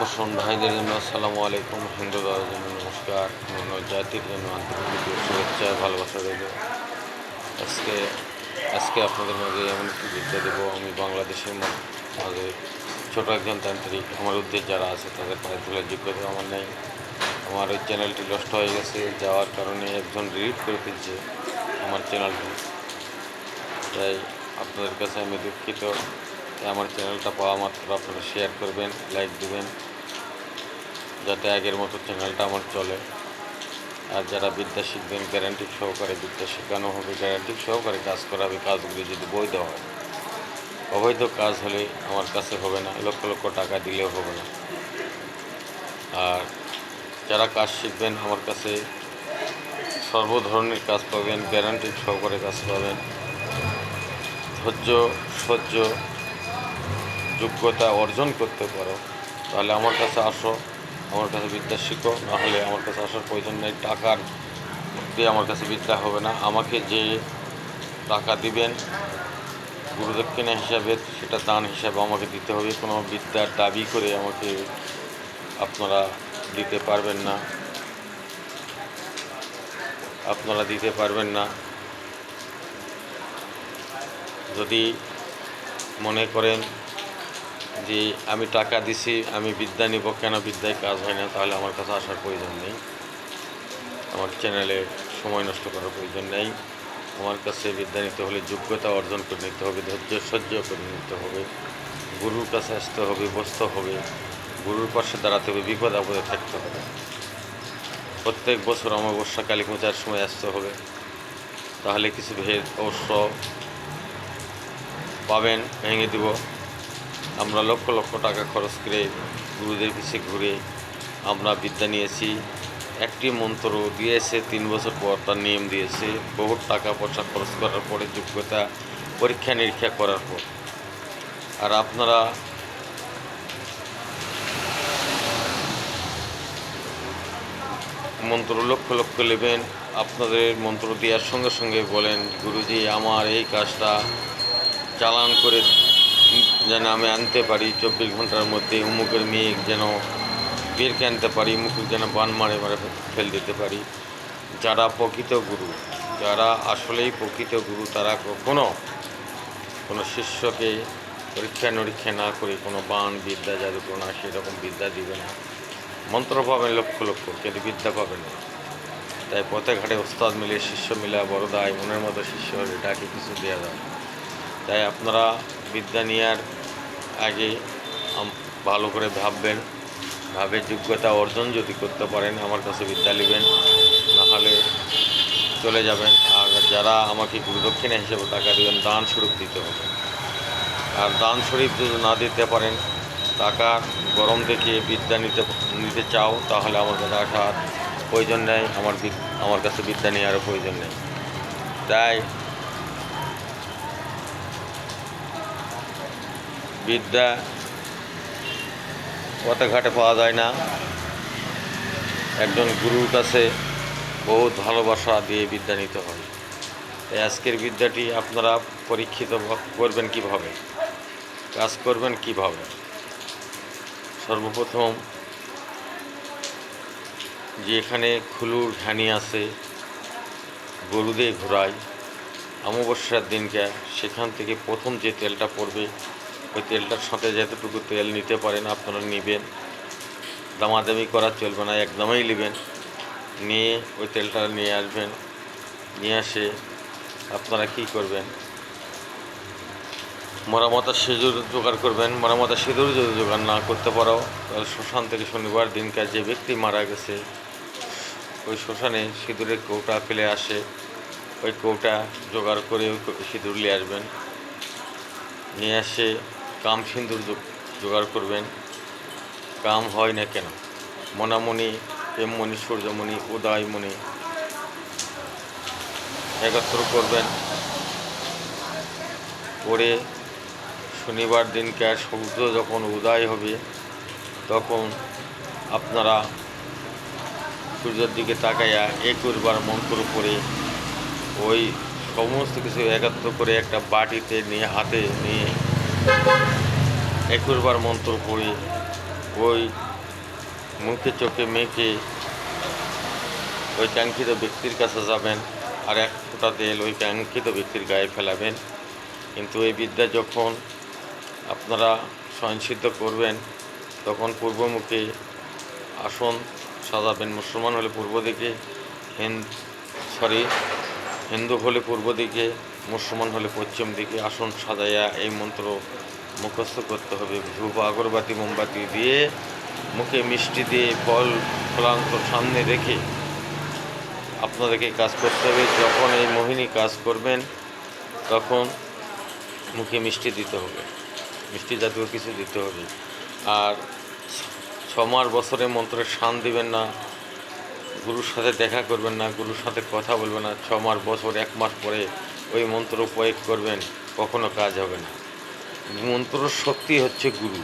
মুসলমান ভাইদের জন্য আসসালামু আলাইকুম হিন্দু দাদার জন্য নমস্কার। অন্য জাতির জন্য আন্তর্জাতিক শুভেচ্ছা, ভালোবাসা রইল। আজকে আজকে আপনাদের মাঝে এমন একটি বিদ্যা দেবো, আমি বাংলাদেশের মাঝে ছোটো একজন তান্ত্রিক। আমার উদ্দেশ্য যারা আছে তাদের পায়ে তোলার যোগ্যতা আমার নেই। আমার ওই চ্যানেলটি নষ্ট হয়ে গেছে, যাওয়ার কারণে একজন ডিলিট করে ফেলছে আমার চ্যানেলটি। তাই আপনাদের কাছে আমি দুঃখিত। তাই আমার চ্যানেলটা পাওয়া মাত্র আপনারা শেয়ার করবেন লাইক দেবেন, যাতে আগের মতো চ্যানেলটা আমার চলে। আর যারা বিদ্যা শিখবেন গ্যারান্টি সহকারে বিদ্যা শেখানো হবে গ্যারান্টি সহকারে কাজ করাবে কাজগুলি যদি বৈধ হয়। অবৈধ কাজ হলে আমার কাছে হবে না, লক্ষ লক্ষ টাকা দিলেও হবে না। আর যারা কাজ শিখবেন, আমার কাছে সর্ব ধরনের কাজ পাবেন গ্যারান্টি সহকারে কাজ পাবেন। ধৈর্য, সহ্য যোগ্যতা অর্জন করতে পারো, তাহলে আমার কাছে আসো, আমার কাছে বিদ্যা শিখো, নাহলে আমার কাছে আসার প্রয়োজন নেই, টাকার দিয়ে আমার কাছে বিদ্যা হবে না। আমাকে যে টাকা দিবেন, গুরুদক্ষিণা হিসাবে, সেটা দান হিসাবে আমাকে দিতে হবে। কোনো বিদ্যার দাবি করে আমাকে আপনারা দিতে পারবেন না। আপনারা দিতে পারবেন না। যদি মনে করেন যে আমি টাকা দিছি, আমি বিদ্যা নিব, কেন বিদ্যায় কাজ হয় না তাহলে আমার কাছে আসার প্রয়োজন নেই। আমার চ্যানেলে সময় নষ্ট করার প্রয়োজন নেই। আমার কাছে বিদ্যা নিতে হলে যোগ্যতা অর্জন করে নিতে হবে, ধৈর্য সহ্য করে নিতে হবে। গুরুর কাছে আসতে হবে, বসতে হবে। গুরুর পাশে দাঁড়াতে হবে, বিপদ আপদে থাকতে হবে। প্রত্যেক বছর আমার অমাবস্যা, কালী পূজার সময় আসতে হবে। তাহলে কিছু ভেদ অবশ্য পাবেন, ভেঙে দিব। আমরা লক্ষ লক্ষ টাকা খরচ করে গুরুদের পিছিয়ে ঘুরে আমরা বিদ্যা নিয়েছি। একটি মন্ত্র দিয়েছে, তিন বছর পর তার নিয়ম দিয়েছে। বহু টাকা পয়সা খরচ করার পরে, যোগ্যতা পরীক্ষা নিরীক্ষা করার পর। আর আপনারা মন্ত্র লক্ষ লক্ষ নেবেন আপনাদের মন্ত্র দেওয়ার সঙ্গে সঙ্গে বলেন, গুরুজি, আমার এই কাজটা চালান করে যেন আমি আনতে পারি চব্বিশ ঘণ্টার মধ্যে উমুকের মেয়ে যেন বেরকে আনতে পারি মুখে যেন বান মারে মারে ফেল দিতে পারি। যারা প্রকৃত গুরু, যারা আসলেই প্রকৃত গুরু, তারা কখনো কোনো শিষ্যকে পরীক্ষা নিরীক্ষা না করে কোনো বান, বিদ্যা জাদুটোনা সেরকম বিদ্যা দিবে না। মন্ত্র পাবেন লক্ষ লক্ষ, কিন্তু বিদ্যা পাবেন না। তাই পথে ঘাটে ওস্তাদ মিলে, শিষ্য মিলে বড়দায় মনের মতো শিষ্য হলে ডাকে কিছু দেওয়া যায় তাই আপনারা বিদ্যা নেওয়ার আগে ভালো করে ভাববেন, ভাবে যোগ্যতা অর্জন যদি করতে পারেন, আমার কাছে বিদ্যা নেবেন, নাহলে চলে যাবেন। আর যারা আমাকে গুরুদক্ষিণা হিসেবে টাকা দেবেন, দান স্বরূপ দিতে হবে। আর দান শরীফ যদি না দিতে পারেন, টাকা গরম দেখে বিদ্যা নিতে নিতে চাও, তাহলে আমার কাছে আসার প্রয়োজন নেই। আমার আমার কাছে বিদ্যা নেওয়ারও প্রয়োজন নেই। তাই বিদ্যা ঘাটে পাওয়া যায় না। একজন গুরুর কাছে বহুত ভালোবাসা দিয়ে বিদ্যা নিতে হয়। তাই আজকের বিদ্যাটি আপনারা পরীক্ষিত করবেন কীভাবে? কাজ করবেন কীভাবে? সর্বপ্রথম যে এখানে খুলুর ঘানি আছে গরু দিয়ে ঘোরায় অমাবস্যার দিনকে সেখান থেকে প্রথম যে তেলটা পড়বে ওই তেলটার সাথে যতটুকু তেল নিতে পারেন, আপনারা নেবেন। দামাদামি করা চলবে না, একদমই নেবেন। নিয়ে ওই তেলটা নিয়ে আসবেন, নিয়ে আসে আপনারা কী করবেন? মরামতা সিঁদুর জোগাড় করবেন, মরামতা সিঁদুর যদি জোগাড় না করতে পারো, তাহলে শ্মশান থেকে শনিবার দিনকার যে ব্যক্তি মারা গেছে, ওই শ্মশানে সিঁদুরের কৌটা ফেলে আসে, ওই কৌটা জোগাড় করে সিঁদুর নিয়ে আসবেন। নিয়ে আসে কাম সিন্দুর জোগাড় করবেন। কাম হয় না কেন? মনামণি প্রেমমণি সূর্যমণি উদয়মণি একত্র করবেন। করে শনিবার দিনকার সূর্য যখন উদয় হবে, তখন আপনারা সূর্যের দিকে তাকাইয়া একুশবার মন্ত্র করে ওই সমস্ত কিছু একত্র করে একটা বাটিতে নিয়ে, হাতে নিয়ে একুশবার মন্ত্র পড়ে ওই মুখে চোখে মেখে ওই কাঙ্ক্ষিত ব্যক্তির কাছে যাবেন আর এক ফোঁটা তেল ওই কাঙ্ক্ষিত ব্যক্তির গায়ে ফেলাবেন। কিন্তু এই বিদ্যা যখন আপনারা স্বয়ংসিদ্ধ করবেন, তখন পূর্বমুখে আসন সাজাবেন। মুসলমান হলে পূর্ব দিকে হিন্দ সরি হিন্দু হলে পূর্ব দিকে মুসলমান হলে পশ্চিম দিকে আসন সাজাইয়া এই মন্ত্র মুখস্থ করতে হবে। ধূপ আগরবাতি, মোমবাতি দিয়ে মুখে মিষ্টি দিয়ে ফল ফলান্ত সামনে রেখে আপনাদেরকে কাজ করতে হবে। যখন এই মোহিনী কাজ করবেন, তখন মুখে মিষ্টি দিতে হবে। মিষ্টি জাতীয় কিছু দিতে হবে। আর ছমার বছরে মন্ত্রের শান দিবেন না, গুরুর সাথে দেখা করবেন না, গুরুর সাথে কথা বলবেন না। ছ মাস বছর, এক মাস পরে ওই মন্ত্র প্রয়োগ করবেন, কখনো কাজ হবে না। মন্ত্রের শক্তি হচ্ছে গুরু।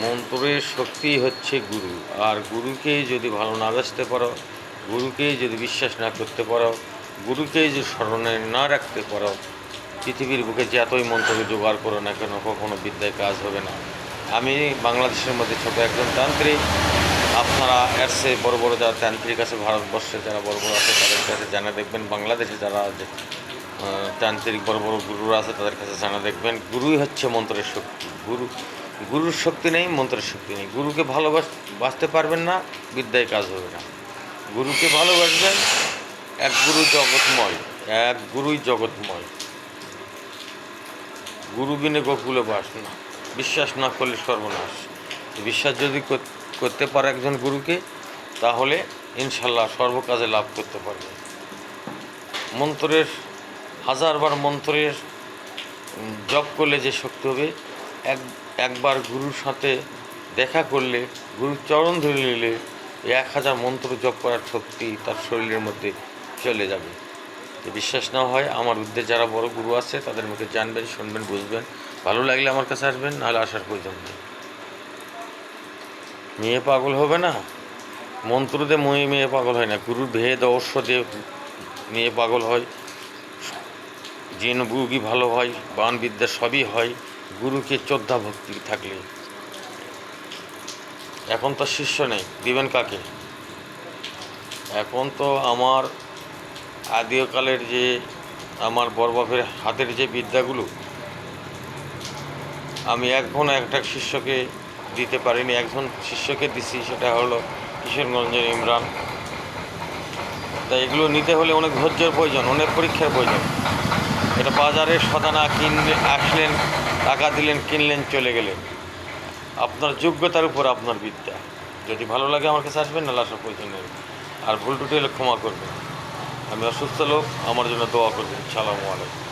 মন্ত্রের শক্তি হচ্ছে গুরু। আর গুরুকে যদি ভালো না বাঁচতে পারো গুরুকে যদি বিশ্বাস না করতে পারো গুরুকে যদি স্মরণে না রাখতে পারো, পৃথিবীর বুকে যে এতই মন্ত্র জোগাড় করো না কেন, কখনো বিদ্যায় কাজ হবে না। আমি বাংলাদেশের মধ্যে ছোট একজন তান্ত্রিক। আপনারা এর সে বড় বড় যারা তান্ত্রিক আছে, ভারতবর্ষে যারা বড় বড় আছে, তাদের কাছে জানা দেখবেন, বাংলাদেশে যারা আছে তান্ত্রিক বড় বড় গুরুরা আছে, তাদের কাছে জানা দেখবেন। গুরুই হচ্ছে মন্ত্রের শক্তি। গুরু, গুরুর শক্তি নেই, মন্ত্রের শক্তি নেই। গুরুকে ভালোবাস, বাঁচতে পারবেন না, বিদ্যায় কাজ হবে না। গুরুকে ভালোবাসবেন, এক গুরু জগৎময়, এক গুরুই জগৎময়। গুরু বিনে গোকুলে বাস না, বিশ্বাস না করলে সর্বনাশ। বিশ্বাস যদি করতে পারে একজন গুরুকে, তাহলে ইনশাল্লাহ সর্বকাজে লাভ করতে পারবে। মন্ত্রের হাজারবার মন্ত্রের জপ করলে যে শক্তি হবে, এক, একবার গুরুর সাথে দেখা করলে, গুরুর চরণ ধরে নিলে এক হাজার মন্ত্র জপ করার শক্তি তার শরীরের মধ্যে চলে যাবে। বিশ্বাস না হয় আমার উদ্দেশ্যে যারা বড় গুরু আছে, তাদের মুখে জানবেন, শুনবেন, বুঝবেন। ভালো লাগলে আমার কাছে আসবেন, নাহলে আসার প্রয়োজন নেই। মেয়ে পাগল হবে না? মন্ত্র দিয়ে মেয়ে মেয়ে পাগল হয় না। গুরুর ভেদ, অবশ্য দিয়ে মেয়ে পাগল হয় জিন বুগি ভালো হয় বান বিদ্যা সবই হয়, গুরুকে শ্রদ্ধা ভক্তি থাকলে। এখন তো শিষ্য নেই, দিবেন কাকে? এখন তো আমার আদিকালের যে, আমার বরবাপের হাতের যে বিদ্যাগুলো, আমি এখন একটা শিষ্যকে দিতে পারিনি, একজন শিষ্যকে দিছি, সেটা হলো কিশোরগঞ্জের ইমরান। তাই এগুলো নিতে হলে অনেক ধৈর্যের প্রয়োজন, অনেক পরীক্ষার প্রয়োজন। এটা বাজারে সদানা কিনলে আসলেন, টাকা দিলেন, কিনলেন, চলে গেলেন। আপনার যোগ্যতার উপর আপনার বিদ্যা। যদি ভালো লাগে আমার কাছে আসবেন না আসার প্রয়োজন নেবেন আর ভুল টুটি হলে ক্ষমা করবেন। আমি অসুস্থ লোক, আমার জন্য দোয়া করবেন। সালামু আলাইকুম।